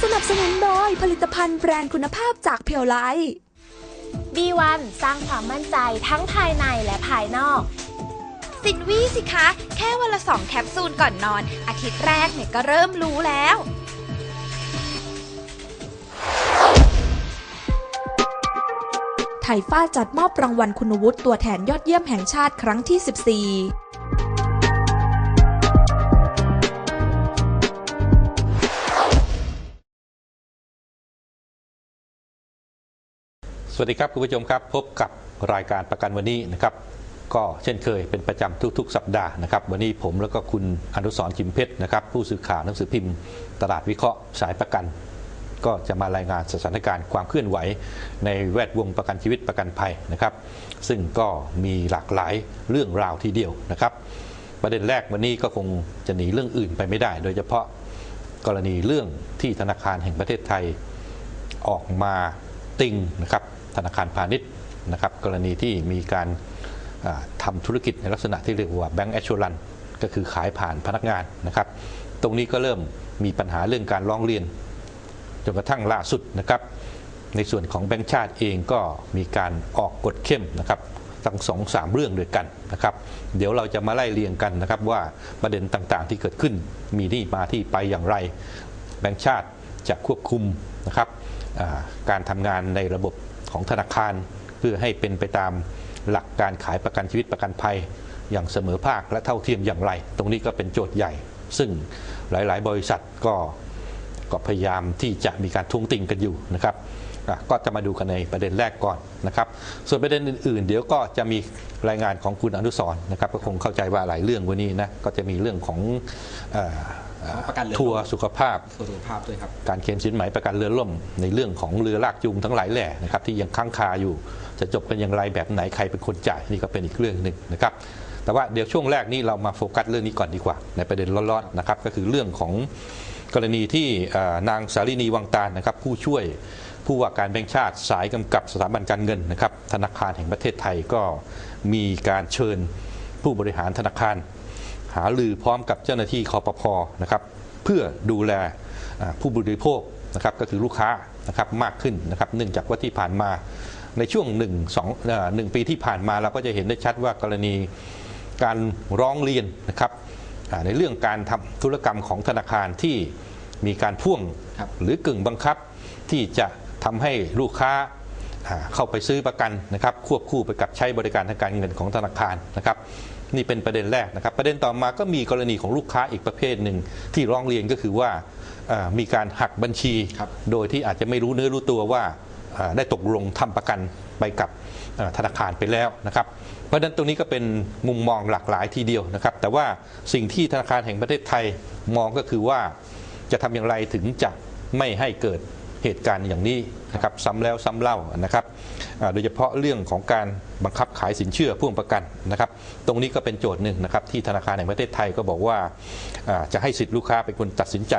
ผลิตภัณฑ์แบรนด์คุณภาพจากเพียวไล B1 สร้างความมั่นใจทั้งภายในและภายนอก สินวี่สิคะ แค่วันละสองแคปซูลก่อนนอน อาทิตย์แรกเนี่ยก็เริ่มรู้แล้ว ไทยฟ้าจัดมอบรางวัลคุณวุฒิตัวแทนยอดเยี่ยมแห่งชาติครั้งที่ 14 สวัสดีครับคุณผู้ชมครับ พบกับรายการประกันวันนี้นะครับ ก็เช่นเคยเป็นประจำทุก ๆ สัปดาห์นะครับ วันนี้ผมแล้วก็คุณอนุสรณ์จิมเพชรนะครับ ผู้สื่อข่าวหนังสือพิมพ์ ตลาดวิเคราะห์สายประกัน ก็จะมารายงานสถานการณ์ความเคลื่อนไหว ในแวดวงประกันชีวิตประกันภัยนะครับ ซึ่งก็มีหลากหลายเรื่องราวทีเดียวนะครับ ประเด็นแรกวันนี้ก็คงจะหนีเรื่องอื่นไปไม่ได้ โดยเฉพาะกรณีเรื่องที่ธนาคารแห่งประเทศไทยออกมาติงนะครับ ธนาคารพาณิชย์นะครับกรณีที่มีการทำาธุรกิจในลักษณะที่เรียกว่าแบงก์แอช r รันก็คือขายผ่านพนักงานนะครับ ตรงนี้ก็เริ่มมีปัญหาเรื่องการร้องเรียนจนกระทั่งล่าสุดนะครับ ในส่วนของแบงก์ชาติเองก็มีการออกกฎเข้มนะครับทั้งสองสามเรื่องด้วยกันนะครับ เดี๋ยวเราจะมาไล่เรียงกันนะครับว่าประเด็นต่างๆที่เกิดขึ้นมีที่มาที่ไปอย่างไร แบงก์ชาติจะควบคุมนะครับการทำงานในระบบ ของธนาคาร เพื่อให้เป็นไปตามหลักการขายประกันชีวิตประกันภัย อย่างเสมอภาคและเท่าเทียมอย่างไร ตรงนี้ก็เป็นโจทย์ใหญ่ ซึ่งหลาย ๆ บริษัทก็ก็พยายามที่จะมีการทวงติงกันอยู่นะครับก็จะมาดูกันในประเด็นแรกก่อนนะครับ ส่วนประเด็นอื่น ๆ เดี๋ยวก็จะมีรายงานของคุณอนุสร์นะครับก็คงเข้าใจว่าหลายเรื่องวันนี้นะก็จะมีเรื่องของอ ประกันเรือทัวร์สุขภาพ สุขภาพด้วยครับ การเคลมสินไหมประกันเรือล่ม ในเรื่องของเรือลากจูงทั้งหลายแหล่นะครับที่ยังค้างคาอยู่ จะจบกันอย่างไรแบบไหนใครเป็นคนจ่ายนี่ก็เป็นอีกเรื่องหนึ่งนะครับแต่ว่าเดี๋ยวช่วงแรกนี้เรามาโฟกัสเรื่องนี้ก่อนดีกว่า ในประเด็นร้อนๆนะครับก็คือเรื่องของกรณีที่เอ่อนางสารินีวังตาลนะครับผู้ช่วยผู้ว่าการแบงค์ชาติสายกำกับสถาบันการเงินนะครับธนาคารแห่งประเทศไทยก็มีการเชิญผู้บริหารธนาคารหาลือพร้อมกับเจ้าหน้าที่คอปพนะครับเพื่อดูแลอ่าผู้บริโภคนะครับก็คือลูกค้านะครับมากขึ้นนะครับเนื่องจากว่าที่ผ่านมาในช่วง1 2เอ่อหนึ่งปีที่ผ่านมาเราก็จะเห็นได้ชัดว่ากรณีการร้องเรียนนะครับอ่าในเรื่องการทำธุรกรรมของธนาคารที่มีการพ่วงครับหรือกึ่งบังคับที่จะทำให้ลูกค้าอ่าเข้าไปซื้อประกันนะครับควบคู่ไปกับใช้บริการทางการเงินของธนาคารนะครับ นี่เป็นประเด็นแรกนะครับ ประเด็นต่อมาก็มีกรณีของลูกค้าอีกประเภทหนึ่งที่ร้องเรียนก็คือว่าเอ่อมีการหักบัญชีครับโดยที่อาจจะไม่รู้เนื้อรู้ตัวว่าเอ่อได้ตกลงทำประกันไปกับเอ่อธนาคารไปแล้วนะครับ เพราะฉะนั้นตรงนี้ก็เป็นมุมมองหลากหลายทีเดียวนะครับ แต่ว่าสิ่งที่ธนาคารแห่งประเทศไทยมองก็คือว่าจะทำอย่างไรถึงจะไม่ให้เกิด เหตุการณ์อย่างนี้นะครับซ้ำแล้วซ้ำเล่านะครับโดยเฉพาะเรื่องของการบังคับขายสินเชื่อพ่วงประกันนะครับตรงนี้ก็เป็นโจทย์หนึ่งนะครับที่ธนาคารแห่งประเทศไทยก็บอกว่าจะให้สิทธิลูกค้าเป็นคนตัดสินใจ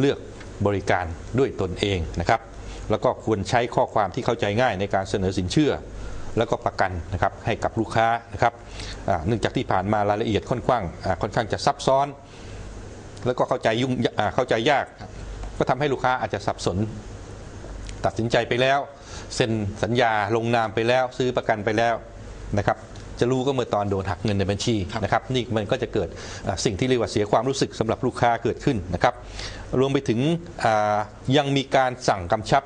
เลือกบริการด้วยตนเองนะครับแล้วก็ควรใช้ข้อความที่เข้าใจง่ายในการเสนอสินเชื่อ แล้วก็ประกันนะครับให้กับลูกค้านะครับเนื่องจากที่ผ่านมารายละเอียดค่อนข้างค่อนข้างจะซับซ้อน แล้วก็เข้าใจยุ่งเข้าใจยาก ก็ทำให้ลูกค้าอาจจะสับสน ตัดสินใจไปแล้วเซ็นสัญญาลงนามไปแล้วซื้อประกันไปแล้วนะครับจะรู้ก็เมื่อตอนโดนหักเงินในบัญชีครับนะครับนี่มันก็จะเกิดอ่าสิ่งที่เรียกว่าเสียความรู้สึกสำหรับลูกค้าเกิดขึ้นนะครับรวมไปถึงอ่ายังมีการสั่งกำชับ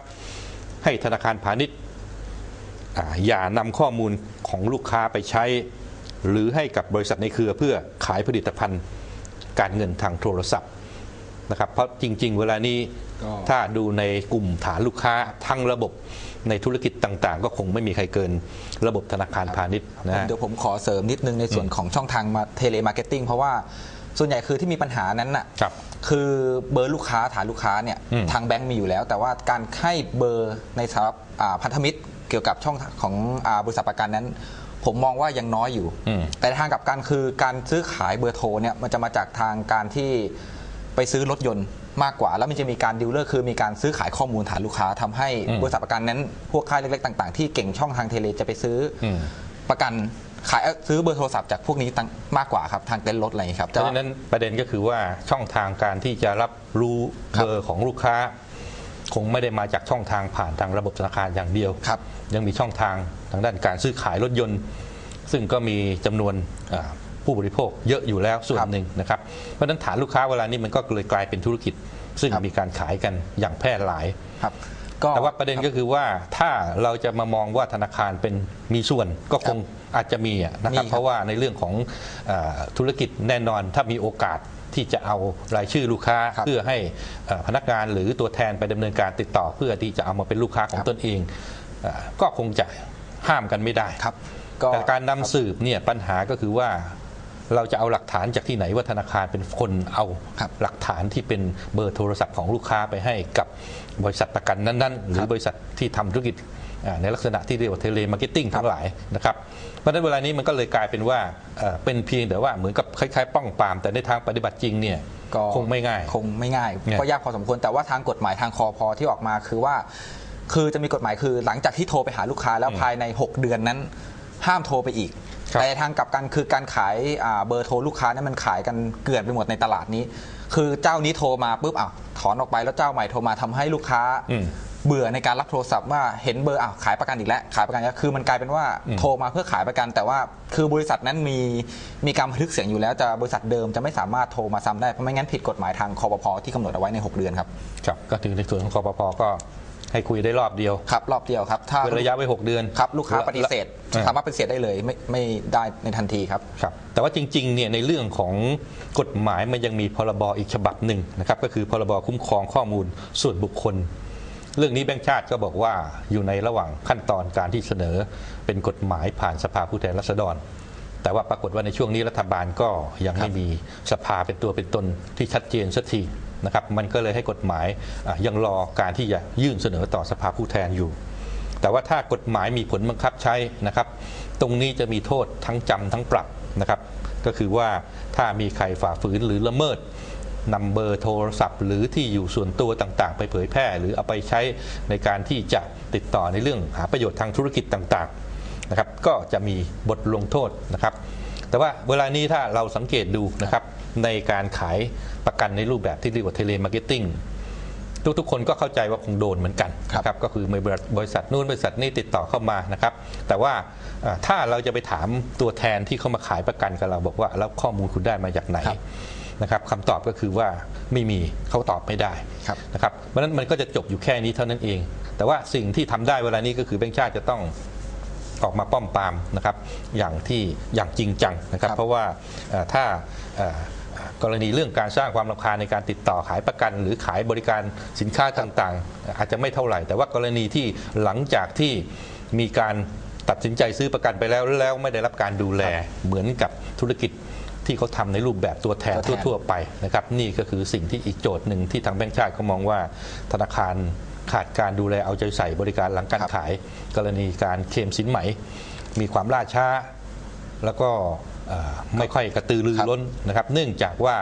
ให้ธนาคารพาณิชย์อ่าอย่านำข้อมูลของลูกค้าไปใช้ หรือให้กับบริษัทในเครือเพื่อขายผลิตภัณฑ์การเงินทางโทรศัพท์ นะครับเพราะจริง ๆ เวลานี้ก็ถ้าดูในกลุ่มฐานลูกค้าทั้งระบบในธุรกิจต่างๆ ก็คงไม่มีใครเกินระบบธนาคารพาณิชย์นะฮะเดี๋ยวผมขอเสริมนิดนึงในส่วนของช่องทางมาเทเลมาร์เก็ตติ้งเพราะว่าส่วนใหญ่คือที่มีปัญหานั้นน่ะครับคือเบอร์ลูกค้าฐานลูกค้าเนี่ยอืมทางแบงก์มีอยู่แล้ว แต่ว่าการให้เบอร์ในสำหรับอ่าพันธมิตรเกี่ยวกับช่องทางของอาบริษัทประกันนั้น ผมมองว่ายังน้อยอยู่อืมแต่ทางกลับกันคือการซื้อขายเบอร์โทรเนี่ยมันจะมาจากทางการที่ ไปซื้อรถยนต์มากกว่า แล้วมันจะมีการดิวเลอร์คือมีการซื้อขายข้อมูลฐานลูกค้าทำให้อืมบริษัทประกันนั้น พวกค่ายเล็กๆต่าง ๆ ที่เก่งช่องทางเทเลจะไปซื้ออมประกันขายเอ่อซื้อเบอร์โทรศัพท์จากพวกนี้ตั้งมากกว่าครับทางเต็นท์รถอะไรอย่างนี้ครับเพราะฉะนั้นประเด็นก็คือว่าช่องทางการที่จะรับรู้ครับเบอร์ของลูกค้า คงไม่ได้มาจากช่องทางผ่านทางระบบธนาคารอย่างเดียวครับยังมีช่องทางทางด้านการซื้อขายรถยนต์ ซึ่งก็มีจำนวนอ่า ผู้บริโภคเยอะอยู่แล้วส่วนหนึ่งนะครับเพราะฉะนั้นฐานลูกค้าเวลานี้มันก็เลยกลายเป็นธุรกิจ ซึ่งครับมีการขายกันอย่างแพร่หลายครับแต่ว่าประเด็นก็คือว่าถ้าเราจะมามองว่าธนาคารเป็นมีส่วนก็คงอาจจะมีอะนะครับมีครับเพราะว่าในเรื่องของเออธุรกิจแน่นอนถ้ามีโอกาสที่จะเอารายชื่อลูกค้าครับเพื่อให้เอ่อพนักงานหรือตัวแทนไปดำเนินการติดต่อ เพื่อที่จะเอามาเป็นลูกค้าของครับตนเองเอ่อก็คงจะห้ามกันไม่ได้ครับแต่การนำสืบเนี่ยปัญหาก็คือว่า เราจะเอาหลักฐานจากที่ไหนว่าธนาคารเป็นคนเอาครับหลักฐานที่เป็นเบอร์โทรศัพท์ของลูกค้าไปให้กับบริษัทประกันนั้น ๆ หรือบริษัทที่ทำธุรกิจอ่าในลักษณะที่เรียกว่าเทเลมาร์เก็ตติ้งทั้งหลายนะครับเพราะฉะนั้นเวลานี้มันก็เลยกลายเป็นว่าเอ่อเป็นเพียงแต่ว่าเหมือนกับคล้ายๆ ป้องปราม แต่ในทางปฏิบัติจริงเนี่ยก็คงไม่ง่าย คงไม่ง่ายเนี่ยก็ยากพอสมควรแต่ว่าทางกฎหมายทางคอพอที่ออกมาคือว่า คือจะมีกฎหมายคือหลังจากที่โทรไปหาลูกค้าแล้วภายใน 6 เดือนนั้น ห้ามโทรไปอีกครับ แต่ทางกลับกันคือการขายอ่าเบอร์โทรลูกค้านั้นมันขายกันเกลื่อนไปหมดในตลาดนี้ คือเจ้านี้โทรมาปุ๊บอะถอนออกไปแล้วเจ้าใหม่โทรมาทำให้ลูกค้าอืมเบื่อในการรับโทรศัพท์ว่าเห็นเบอร์อะขายประกันอีกแล้วขายประกันอีกแล้วคือมันกลายเป็นว่าอืมโทรมาเพื่อขายประกัน แต่ว่าคือบริษัทนั้นมีมีการบันทึกเสียงอยู่แล้วจะบริษัทเดิมจะไม่สามารถโทรมาซ้ำได้เพราะไม่งั้นผิดกฎหมายทางคอปพที่กำหนดเอาไว้ใน 6 เดือนครับครับก็ถึงในส่วนของคอปพก็ ให้คุยได้รอบเดียวครับรอบเดียวครับถ้าเป็นระยะไว้ 6 เดือนครับลูกค้าปฏิเสธอ่าสามารถปฏิเสธได้เลยไม่ไม่ได้ในทันทีครับครับ แต่ว่าจริงๆเนี่ยในเรื่องของกฎหมายมันยังมีพรบอีกฉบับหนึ่งนะครับก็คือพรบคุ้มครองข้อมูลส่วนบุคคล เรื่องนี้แบงค์ชาติก็บอกว่าอยู่ในระหว่างขั้นตอนการที่เสนอเป็นกฎหมายผ่านสภาผู้แทนราษฎรแต่ว่าปรากฏว่าในช่วงนี้รัฐบาลก็ยังไม่มีสภาเป็นตัวเป็นตนที่ชัดเจนสักที นะครับมันก็เลยให้กฎหมายยังรอการที่จะยื่นเสนอต่อสภาผู้แทนอยู่ แต่ว่าถ้ากฎหมายมีผลบังคับใช้นะครับ ตรงนี้จะมีโทษทั้งจำทั้งปรับนะครับก็คือว่าถ้ามีใครฝ่าฝืนหรือละเมิดนำเบอร์โทรศัพท์ หรือที่อยู่ส่วนตัวต่างๆ ไปเผยแพร่ หรือเอาไปใช้ในการที่จะติดต่อในเรื่องหาประโยชน์ทางธุรกิจต่างๆนะครับก็จะมีบทลงโทษนะครับ แต่ว่าเวลานี้ถ้าเราสังเกตดูนะครับในการขายประกันในรูปแบบที่เรียกว่าเทเลมาร์เก็ตติ้งทุกๆคนก็เข้าใจว่าคงโดนเหมือนกันครับนะครับก็คือมีบริษัทนู้นบริษัทนี้ติดต่อเข้ามานะครับ แต่ว่าเอ่อถ้าเราจะไปถามตัวแทนที่เขามาขายประกันกับเราบอกว่าแล้วข้อมูลคุณได้มาจากไหนครับนะครับคำตอบก็คือว่าไม่มีเขาตอบไม่ได้ครับนะครับเพราะฉะนั้นมันก็จะจบอยู่แค่นี้เท่านั้นเอง แต่ว่าสิ่งที่ทำได้เวลานี้ก็คือแบงค์ชาติจะต้อง ออกมาป้อมปรามนะครับอย่างที่อย่างจริงจังนะครับครับเพราะว่าเอ่อถ้าเอ่อกรณีเรื่องการสร้างความรำคาญในการติดต่อขายประกัน หรือขายบริการสินค้าต่างๆ อาจจะไม่เท่าไหร่ แต่ว่ากรณีที่หลังจากที่มีการตัดสินใจซื้อประกันไปแล้วแล้วไม่ได้รับการดูแลเหมือนกับธุรกิจที่เขาทำในรูปแบบตัวแทนตัวแทนทั่ว ๆ ไปนะครับนี่ก็คือสิ่งที่อีกโจทย์หนึ่งที่ทางแบงก์ชาติเขามองว่าธนาคาร ขาดการดูแลเอาใจใส่บริการหลังการครับขาย กรณีการเคลมสินไหม มีความล่าช้า แล้วก็เอ่อไม่ค่อยกระตือรือร้นนะครับ เนื่องจากว่า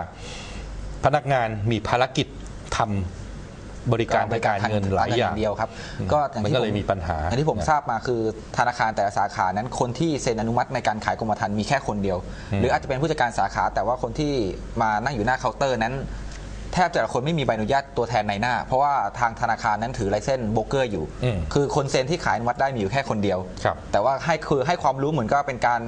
พนักงานมีภารกิจทำบริการทางการเงินหลายอย่างเดียวครับ ก็อย่างมันที่ก็เลยผมีปัญหาอย่างที่ผมทราบมาคือธนาคารแต่ละสาขานั้นคนที่เซ็นอนุมัติในการขายกรมธรรม์มีแค่คนเดียว หรืออาจจะเป็นผู้จัดการสาขา แต่ว่าคนที่มานั่งอยู่หน้าเคาน์เตอร์นั้นแทบจะคนไม่มีใบอนุญาตตัวแทนในหน้า เพราะว่าทางธนาคารนั้นถือไลเซนส์โบรกเกอร์อยู่ อืมคือคนเซ็นที่ขายอนุมัติได้มีอยู่แค่คนเดียว ครับ แต่ว่าให้คือให้ความรู้เหมือนก็เป็นการ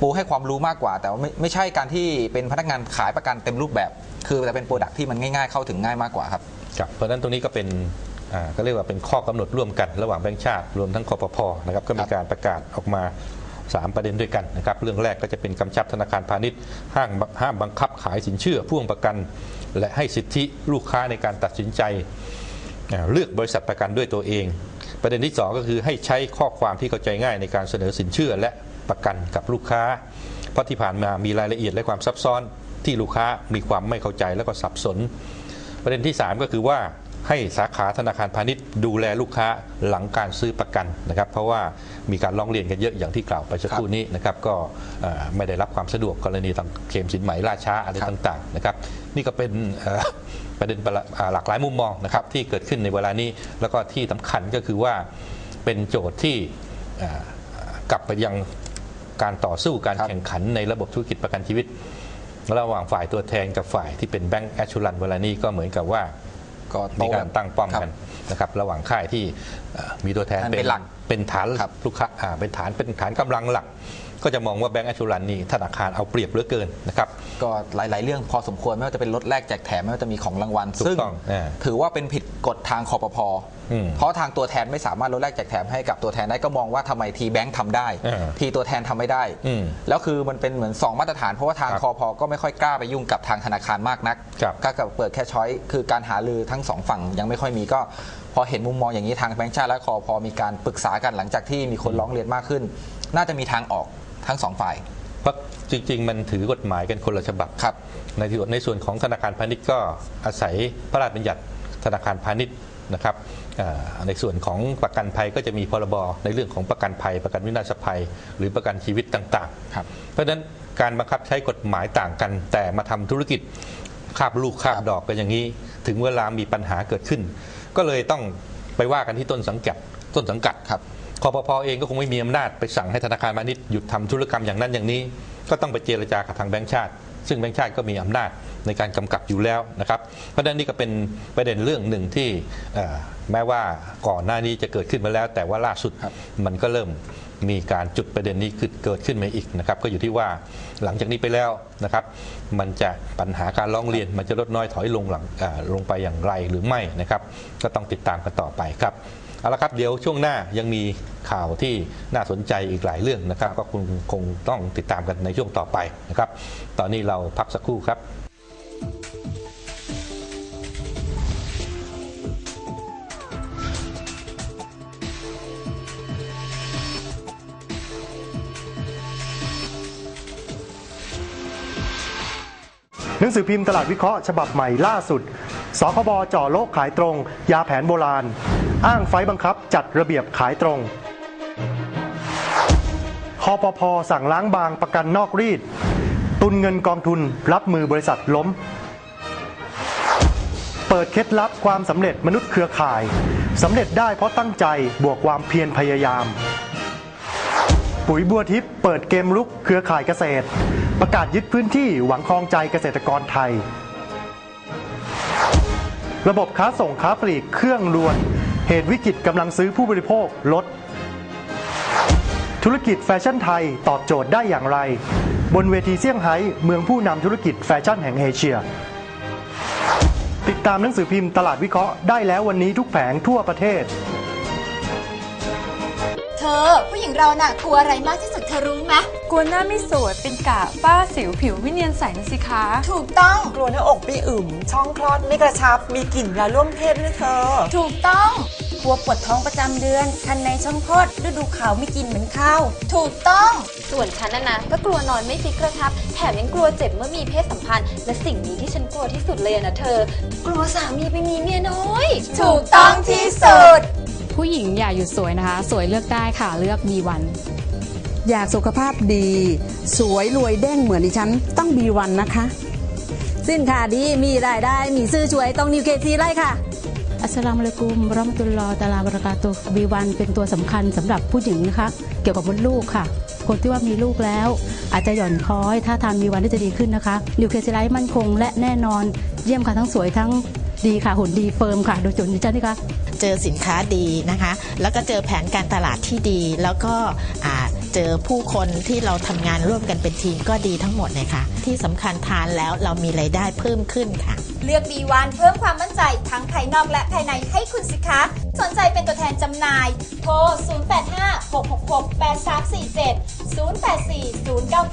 ปูให้ความรู้มากกว่า แต่ว่าไม่ไม่ใช่การที่เป็นพนักงานขายประกันเต็มรูปแบบ คือแต่เป็นโปรดักที่มันง่าย ๆ เข้าถึงง่ายมากกว่าครับ ครับเพราะฉะนั้นตรงนี้ก็เป็นอ่าก็เรียกว่าเป็นข้อกำหนดร่วมกันระหว่างแบงก์ชาติรวมทั้งคอปพนะครับก็มีการประกาศออกมา 3 ประเด็นด้วยกันนะครับเรื่องแรกก็จะเป็นกำชับธนาคารพาณิชย์ห้างห้ามบังคับขายสินเชื่อพ่วงประกัน และให้สิทธิลูกค้าในการตัดสินใจเลือกบริษัทประกันด้วยตัวเอง ประเด็นที่ 2 ก็คือให้ใช้ข้อความที่เข้าใจง่ายในการเสนอสินเชื่อและประกันกับลูกค้า เพราะที่ผ่านมามีรายละเอียดและความซับซ้อนที่ลูกค้ามีความไม่เข้าใจและก็สับสน ประเด็นที่ 3 ก็คือว่า ให้สาขาธนาคารพาณิชย์ดูแลลูกค้าหลังการซื้อประกันนะครับ เพราะว่ามีการร้องเรียนกันเยอะอย่างที่กล่าวไปสักครู่นี้นะครับก็ไม่ได้รับความสะดวกกรณีต่างเคมสินไหมล่าช้าอะไรรต่างๆนะครับนี่ก็เป็นประเด็นหลากหลายมุมมองนะครับที่เกิดขึ้นในเวลานี้แล้วก็ที่สำคัญก็คือว่าเป็นโจทย์ที่กลับไปยังการต่อสู้การรแข่งขันในระบบธุรกิจประกันชีวิต ระหว่างฝ่ายตัวแทนกับฝ่ายที่เป็นแบงก์แอชชูรันเวลานี้ก็เหมือนกับว่า ก็โตมีการตั้งป้อมครับกันนะครับระหว่างค่ายที่เอ่อมีตัวแทนเป็นหลักเป็นฐานครับลูกค้าอ่าเป็นฐานเป็นฐานกำลังหลัก ก็จะมองว่าแบงก์แอชชูรันนี่ธนาคารเอาเปรียบเหลือเกินนะครับก็หลาย ๆ เรื่องพอสมควรไม่ว่าจะเป็นลดแลกแจกแถมไม่ว่าจะมีของรางวัลถูกซึ่งต้องอ่าถือว่าเป็นผิดกฎทางคอปพอืมเพราะทางตัวแทนไม่สามารถลดแลกแจกแถมให้กับตัวแทนได้ก็มองว่าทำไมทีแบงค์ทำได้อ่าทีตัวแทนทำไม่ได้อืมแล้วคือมันเป็นเหมือน 2 มาตรฐานเพราะว่าทางครับคอพก็ไม่ค่อยกล้าไปยุ่งกับทางธนาคารมากนักครับก็กับเปิดแค่ช้อยคือการหาลือทั้งสองฝั่งยังไม่ค่อยมีก็พอเห็นมุมมองอย่างนี้ทางแบงค์ชาติและคอพมีการปรึกษากันหลังจากที่มีคนร้องเรียนมากขึ้น น่าจะมีทางออก ทั้งสองฝ่าย เพราะจริง ๆ มันถือกฎหมายกันคนละฉบับครับ ในที่ในส่วนของธนาคารพาณิชย์ก็อาศัยพระราชบัญญัติธนาคารพาณิชย์นะครับอ่าในส่วนของประกันภัยก็จะมีพรบในเรื่องของประกันภัย ประกันวินาศภัย หรือประกันชีวิตต่างครับๆเพราะฉะนั้นการบังคับใช้กฎหมายต่างกัน แต่มาทำธุรกิจคาบลูกคาบดอกกันอย่างนี้ ถึงเวลามีปัญหาเกิดขึ้น ก็เลยต้องไปว่ากันที่ต้นสังกัดต้นสังกัดครับ คอปพเองก็คงไม่มีอำนาจไปสั่งให้ธนาคารพาณิชย์หยุดทำธุรกรรมอย่างนั้นอย่างนี้ ก็ต้องไปเจรจากับทางแบงก์ชาติ ซึ่งแบงก์ชาติก็มีอำนาจในการกำกับอยู่แล้วนะครับ เพราะฉะนั้นนี่ก็เป็นประเด็นเรื่องหนึ่งที่เอ่อแม้ว่าก่อนหน้านี้จะเกิดขึ้นมาแล้ว แต่ว่าล่าสุดครับมันก็เริ่มมีการจุดประเด็นนี้ขึ้นเกิดขึ้นมาอีกนะครับ ก็อยู่ที่ว่าหลังจากนี้ไปแล้วนะครับ มันจะปัญหาการร้องเรียนมันจะลดน้อยถอยลงหลังอ่าลงไปอย่างไรหรือไม่นะครับ ก็ต้องติดตามกันต่อไปครับ เอาละครับเดี๋ยวช่วงหน้ายังมีข่าวที่น่าสนใจอีกหลายเรื่องนะครับ ก็คงคงต้องติดตามกันในช่วงต่อไปนะครับ ตอนนี้เราพักสักครู่ครับหนังสือพิมพ์ตลาดวิเคราะห์ฉบับใหม่ล่าสุด สคบจ่อโลกขายตรง ยาแผนโบราณ อ้างไฟบังคับจัดระเบียบขายตรงคอปพสั่งล้างบางประกันนอกรีด ตุนเงินกองทุนรับมือบริษัทล้ม เปิดเคล็ดลับความสำเร็จมนุษย์เครือข่ายสำเร็จได้เพราะตั้งใจบวกความเพียรพยายาม ปุ๋ยบัวทิพย์เปิดเกมลุกเครือข่ายเกษตร ประกาศยึดพื้นที่หวังครองใจเกษตรกรไทย ระบบค้าส่งค้าปลีกเครื่องรวน เหตุวิกฤตกำลังซื้อผู้บริโภคลด ธุรกิจแฟชั่นไทยตอบโจทย์ได้อย่างไร บนเวทีเซี่ยงไฮ้เมืองผู้นำธุรกิจแฟชั่นแห่งเอเชีย ติดตามหนังสือพิมพ์ตลาดวิเคราะห์ได้แล้ววันนี้ทุกแผงทั่วประเทศ อ ผู้หญิงเราน่ะกลัวอะไรมากที่สุดเธอรู้ไหมกลัวหน้าไม่สวยเป็นกะฝ้าสิวผิวไม่เนียนใสนะสิคะถูกต้องกลัวหน้าอกไม่อึมช่องคลอดไม่กระชับ มีกลิ่นยาร่วมเพศด้วยเธอ ถูกต้องกลัวปวดท้องประจำเดือนคันในช่องคลอดฤดูขาวไม่กินเหมือนข้าวถูกต้อง ส่วนฉันนะนะก็กลัวนอนไม่ฟิกกระชับ แถมยังกลัวเจ็บเมื่อมีเพศสัมพันธ์ และสิ่งนี้ที่ฉันกลัวที่สุดเลยอะนะเธอ กลัวสามีไปมีเมียน้อย ถูกต้องที่สุด ผู้หญิงอย่าหยุดสวยนะคะ สวยเลือกได้ค่ะเลือก B1 อยากสุขภาพดี สวยรวยเด้งเหมือนดิฉันต้องบีวันนะคะ สินค้าดีมีรายได้มีซื้อช่วยต้องนิวเคซีไล่ค่ะ อัสสลามุอะลัยกุมวะเราะมะตุลลอฮ์ตะอาลาบะเราะกาตุฮ์ B1 เป็นตัวสำคัญสำหรับผู้หญิงนะคะ เกี่ยวกับมดลูกค่ะ คนที่ว่ามีลูกแล้ว อาจจะหย่อนคล้อย ถ้าทาน B1 ได้จะดีขึ้นนะคะนิวเคลีไลท์มั่นคงและแน่นอนเยี่ยมค่ะทั้งสวยทั้ง ดีค่ะหุ่นดีเฟิร์มค่ะโดยจุดดิฉันนี่คะเจอสินค้าดีนะคะ แล้วก็เจอแผนการตลาดที่ดี แล้วก็อ่าเจอผู้คนที่เราทำงานร่วมกันเป็นทีมก็ดีทั้งหมดเลยค่ะ ที่สำคัญทานแล้วเรามีไรายได้เพิ่มขึ้นค่ะ เลือก B1 เพิ่มความมั่นใจทั้งภายนอกและภายในให้คุณสิคะ สนใจเป็นตัวแทนจำหน่าย โทร 085 666 8347 084 099